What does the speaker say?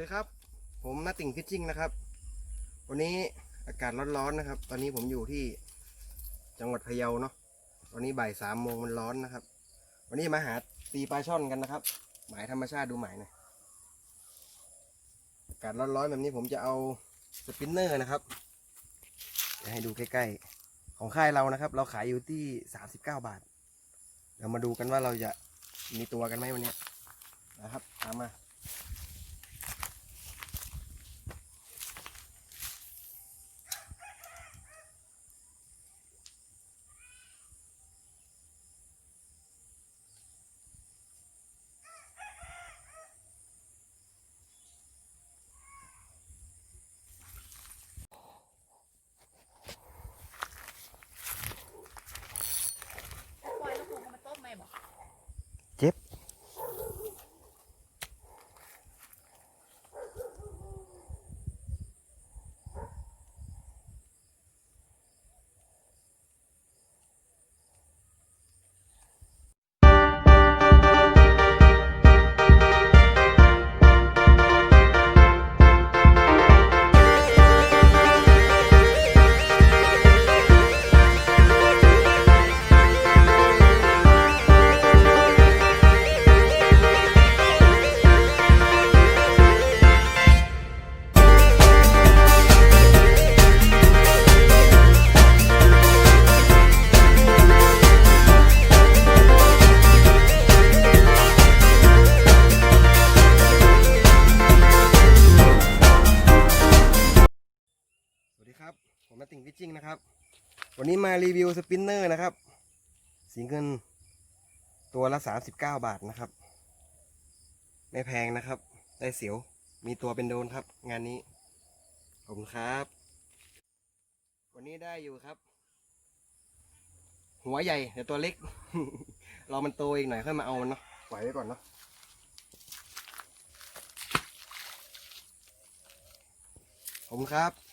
ดีครับ ผมนาติ่งฟิชชิ่งนะครับ วันนี้อากาศร้อนๆนะครับ ตอนนี้ผมอยู่ที่จังหวัดพะเยาเนาะตอนนี้บ่ายสามโมงมันร้อนนะครับ วันนี้มาหาตีปลาช่อนกันนะครับ หมายธรรมชาติดูหมายหน่อยอากาศร้อนๆแบบนี้ผมจะเอาสปินเนอร์นะครับให้ดูใกล้ๆของค่ายเรานะครับ เราขายอยู่ที่สามสิบเก้าบาทเดี๋ยวมาดูกันว่าเราจะมีตัวกันไหมวันนี้นะครับตามมา ผมมาติ่งฟิชชิ่งนะครับ วันนี้มารีวิวสปินเนอร์นะครับ สีเงินตัวละ 39 บาทนะครับ ไม่แพงนะครับ ได้เสียว มีตัวเป็นโดนครับ งานนี้ ขอบคุณครับ วันนี้ได้อยู่ครับ หัวใหญ่แต่ตัวเล็กรอมันโตอีกหน่อยค่อยมาเอามันเนาะปล่อยไว้ก่อนเนาะขอบคุณครับ